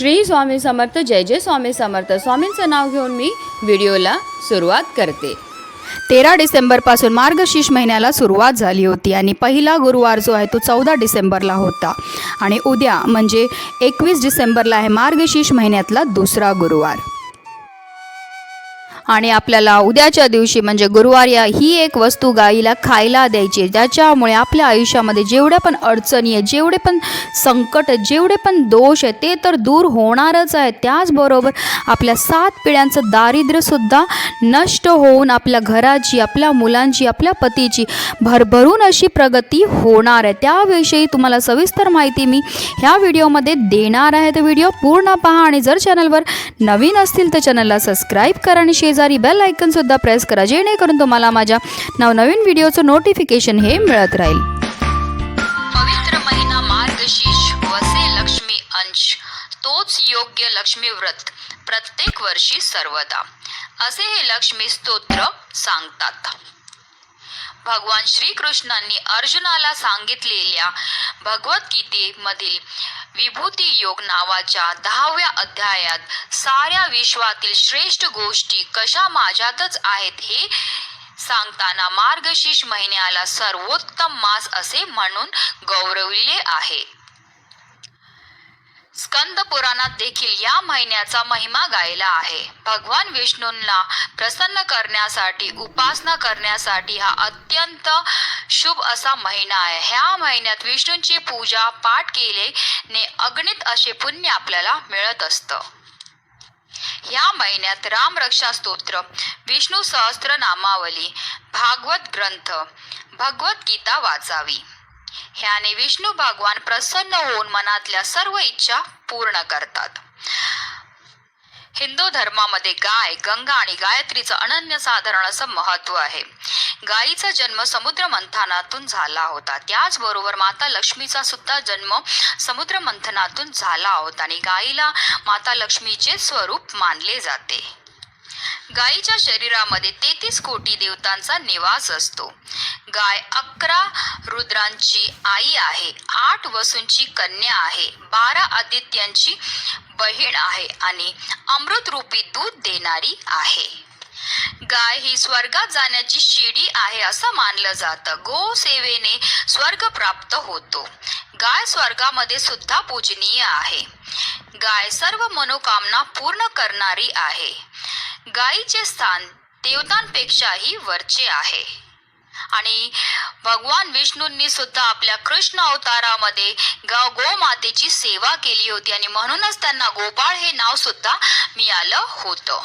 श्री स्वामी समर्थ जय जय स्वामी समर्थ. स्वामींचं नाव घेऊन मी व्हिडिओला सुरुवात करते. तेरा डिसेंबरपासून मार्गशीर्ष महिन्याला सुरुवात झाली होती आणि पहिला गुरुवार जो आहे तो चौदा डिसेंबरला होता. आणि उद्या म्हणजे एकवीस डिसेंबरला आहे मार्गशीर्ष महिन्यातला दुसरा गुरुवार. आणि आपल्याला उद्याच्या दिवशी म्हणजे गुरुवार या ही एक वस्तू गाईला खायला द्यायची ज्याच्यामुळे आपल्या आयुष्यामध्ये जेवढ्या पण अडचणी आहे जेवढे पण संकट जेवढे पण दोष आहे ते तर दूर होणारच आहे त्याचबरोबर आपल्या सात पिढ्यांचं दारिद्र्यसुद्धा नष्ट होऊन आपल्या घराची आपल्या मुलांची आपल्या पतीची भरभरून अशी प्रगती होणार आहे. त्याविषयी तुम्हाला सविस्तर माहिती मी ह्या व्हिडिओमध्ये देणार आहे. तर व्हिडिओ पूर्ण पहा आणि जर चॅनलवर नवीन असतील तर चॅनलला सबस्क्राईब करा आणि शेजारी शेजारी बेल आयकनसुद्धा प्रेस करा जेणेकरून तुम्हाला माझ्या नवनवीन व्हिडिओचं नोटिफिकेशन हे मिळत राहील. पवित्र महिना मार्गशीर्ष वसे लक्ष्मी अंश तोच योग्य लक्ष्मी व्रत प्रत्येक वर्षी सर्वदा. असे हे लक्ष्मी स्तोत्र सांगतात. भगवान श्रीकृष्णांनी अर्जुनाला सांगितलेल्या भगवद्गीतेमधील विभूती योग नावाच्या दहाव्या अध्यायात साऱ्या विश्वातील श्रेष्ठ गोष्टी कशा माझ्यातच आहेत हे सांगताना मार्गशीर्ष महिन्याला सर्वोत्तम मास असे म्हणून गौरविले आहे. स्कंद पुराणात देखील या महिन्याचा महिमा गायला आहे. भगवान विष्णूंना प्रसन्न करण्यासाठी उपासना करण्यासाठी हा अत्यंत शुभ असा महिना आहे. ह्या महिन्यात विष्णूंची पूजा पाठ केल्याने अगणित असे पुण्य आपल्याला मिळत असतं. या महिन्यात रामरक्षा स्तोत्र विष्णू सहस्त्र नामावली भागवत ग्रंथ भगवद्गीता वाचावी. ह्याने विष्णू भगवान प्रसन्न होऊन मनातल्या सर्व इच्छा पूर्ण करतात. हिंदू धर्मामध्ये गाय गंगा आणि गायत्रीचं अनन्यसाधारण असं महत्त्व आहे. गायीचा जन्म समुद्र मंथनातून झाला होता. त्याचबरोबर माता लक्ष्मीचा सुद्धा जन्म समुद्र मंथनातून झाला होता आणि गायीला माता लक्ष्मीचे स्वरूप मानले जाते. गायीच्या शरीरामध्ये तेहतीस कोटी देवतांचा निवास असतो. गाय अकरा रुद्रांची आई आहे आठ वसूंची कन्या आहे बारा आदित्यांची बहीण आहे आणि अमृतरूपी दूध देणारी आहे. गाय ही स्वर्गात जाण्याची शिडी आहे असं मानलं जातं. गो सेवेने स्वर्ग प्राप्त होतो. गाय स्वर्गामध्ये सुद्धा पूजनीय आहे. गाय सर्व मनोकामना पूर्ण करणारी आहे. गायीचे स्थान देवतांपेक्षाही वरचे आहे. आणि भगवान विष्णूंनी सुद्धा आपल्या कृष्ण अवतारामध्ये गाव गोमातेची सेवा केली होती आणि म्हणूनच त्यांना गोपाळ हे नाव सुद्धा मिळालं होतं.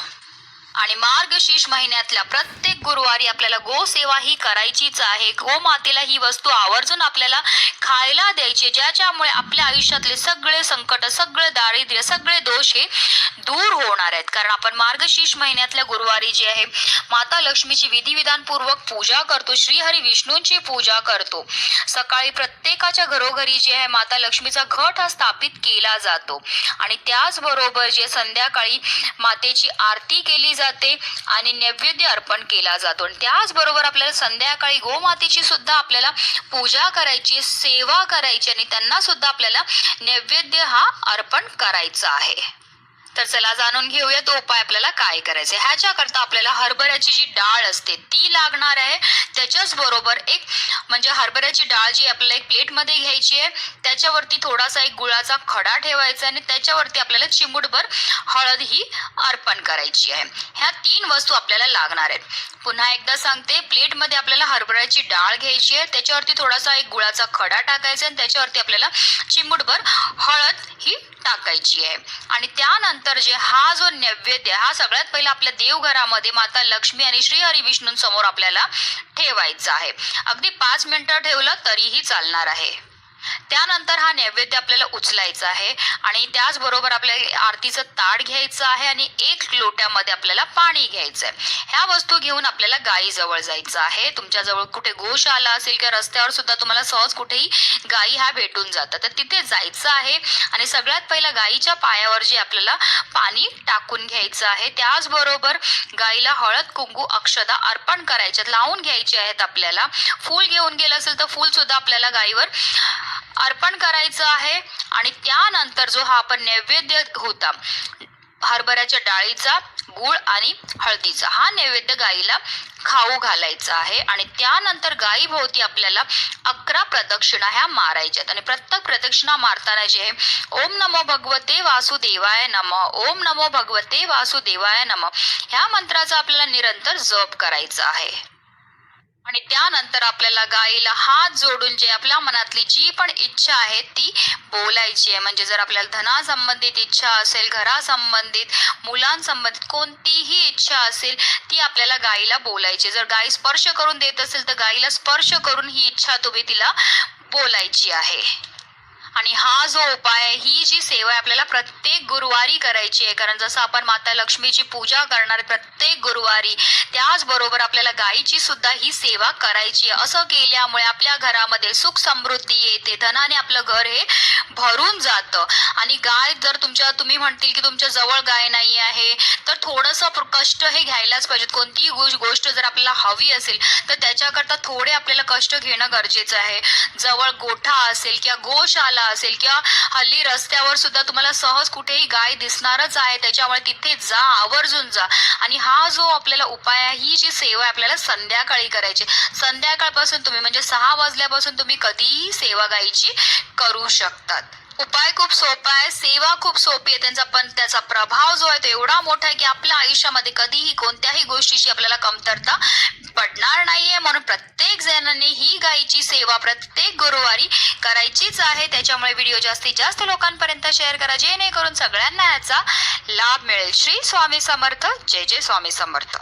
आणि मार्गशीर्ष महिन्यातल्या प्रत्येक गुरुवारी आपल्याला गोसेवा ही करायचीच आहे. गोमातेला ही वस्तू आवर्जून आपल्याला खायला द्यायची ज्याच्यामुळे आपल्या आयुष्यातले सगळे संकट सगळे दारिद्र्य सगळे दोष हे दूर होणार आहेत. कारण आपण मार्गशीर्ष महिन्यातल्या गुरुवारी जे आहे माता लक्ष्मीची विधिविधानपूर्वक पूजा करतो श्रीहरी विष्णूंची पूजा करतो. सकाळी प्रत्येकाच्या घरोघरी जे आहे माता लक्ष्मीचा घट हा स्थापित केला जातो. आणि त्याचबरोबर जे संध्याकाळी मातेची आरती केली जाते आणि नैवेद्य अर्पण केला जातो. आणि त्याचबरोबर आपल्याला संध्याकाळी गोमातेची सुद्धा आपल्याला पूजा करायची सेवा करायची आणि त्यांना सुद्धा आपल्याला नैवेद्य हा अर्पण करायचा आहे. तर चला जाणून घेऊया तो उपाय आपल्याला काय करायचा आहे ह्याच्याकरता आपल्याला हरभऱ्याची जी डाळ असते ती लागणार आहे. त्याच्याच बरोबर एक म्हणजे हरभऱ्याची डाळ जी आपल्याला एक प्लेटमध्ये घ्यायची आहे त्याच्यावरती थोडासा एक गुळाचा खडा ठेवायचा आणि त्याच्यावरती आपल्याला चिमूटभर हळद ही अर्पण करायची आहे. ह्या तीन वस्तू आपल्याला लागणार आहेत. पुन्हा एकदा सांगते प्लेटमध्ये आपल्याला हरभऱ्याची डाळ घ्यायची आहे. त्याच्यावरती थोडासा एक गुळाचा खडा टाकायचा आणि त्याच्यावरती आपल्याला चिमूटभर हळद ही टाकायची आहे. आणि त्यानंतर जे हा जो नैवेद्य हा सगळ्यात पहिला आपल्या देवघरामध्ये माता लक्ष्मी आणि श्रीहरी विष्णूंसमोर आपल्याला ठेवायचा आहे. अगदी पाच मिनिटं ठेवलं तरीही चालणार आहे. त्यानंतर हा नैवेद्य आपल्याला उचलायचा आहे आणि त्याचबरोबर आपल्याला आरतीचं ताट घ्यायचं आहे आणि एक लोट्यामध्ये आपल्याला पाणी घ्यायचं आहे ह्या वस्तू घेऊन आपल्याला गायीजवळ जायचं आहे. तुमच्याजवळ कुठे गोश आला असेल किंवा रस्त्यावर सुद्धा तुम्हाला सहज कुठेही गायी ह्या भेटून जातात. तर तिथे जायचं आहे आणि सगळ्यात पहिला गायीच्या पायावर जे आपल्याला पाणी टाकून घ्यायचं आहे त्याचबरोबर गायीला हळद कुंकू अक्षदा अर्पण करायच्यात लावून घ्यायचे आहेत आपल्याला. फूल घेऊन गेलं असेल तर फूल सुद्धा आपल्याला गायीवर अर्पण करायचं आहे आणि त्यानंतर जो हा आपण नैवेद्य होता हरभऱ्याच्या डाळीचा गुळ आणि हळदीचा हा नैवेद्य गाईला खाऊ घालायचा आहे आणि त्यानंतर गायीभोवती आपल्याला अकरा प्रदक्षिणा ह्या मारायच्यात आणि प्रत्येक प्रदक्षिणा मारताना जे आहे ओम नमो भगवते वासुदेवाय नम ओम नमो भगवते वासुदेवाय नम ह्या मंत्राचा आपल्याला निरंतर जप करायचा आहे. आणि त्यानंतर आपल्याला गाईला हात जोडून जे आपल्या मनातली जी पण इच्छा आहे ती बोलायची आहे. म्हणजे जर आपल्याला धनासंबंधित इच्छा असेल घरासंबंधित मुलांसंबंधित कोणतीही इच्छा असेल ती आपल्याला गाईला बोलायची जर गाई स्पर्श करून देत असेल तर गाईला स्पर्श करून ही इच्छा तुम्ही तिला बोलायची आहे. आणि हा जो उपाय ही जी सेवा आहे आपल्याला प्रत्येक गुरुवारी करायची आहे. कारण जसं आपण माता लक्ष्मीची पूजा करणार प्रत्येक गुरुवारी त्याचबरोबर आपल्याला गायीची सुद्धा ही सेवा करायची आहे. असं केल्यामुळे आपल्या घरामध्ये सुख समृद्धी येते. धनाने आपलं घर हे भरून जातं. आणि गाय जर तुमच्या तुम्ही म्हणतील की तुमच्या जवळ गाय नाही आहे तर थोडंसं प्र- कष्ट हे घ्यायलाच पाहिजेत. कोणतीही गोष्ट गोष्ट जर आपल्याला हवी असेल तर त्याच्याकरता थोडे आपल्याला कष्ट घेणं गरजेचं आहे. जवळ गोठा असेल किंवा गोशाला असेल. किंवा हल्ली रस्त्यावर सुद्धा तुम्हाला सहज कुठेही गाय दिसणारच आहे त्याच्यामुळे तिथे जा आवर्जून जा. आणि हा जो आपल्याला उपाय आहे ही जी सेवा आहे आपल्याला संध्याकाळी करायची संध्याकाळपासून तुम्ही म्हणजे सहा वाजल्यापासून तुम्ही कधीही सेवा गायची करू शकतात. उपाय खूप सोपा आहे सेवा खूप सोपी आहे त्यांचा पण त्याचा प्रभाव जो आहे तो एवढा मोठा आहे की आपल्या आयुष्यामध्ये कधीही कोणत्याही गोष्टीची आपल्याला कमतरता पडणार नाहीये. म्हणून प्रत्येक जणांनी ही गायीची सेवा प्रत्येक गुरुवारी करायचीच आहे. त्याच्यामुळे व्हिडिओ जास्तीत जास्त लोकांपर्यंत शेअर करा. जेणेकरून सगळ्यांना याचा लाभ मिळेल. श्री स्वामी समर्थ. जय जय स्वामी समर्थ.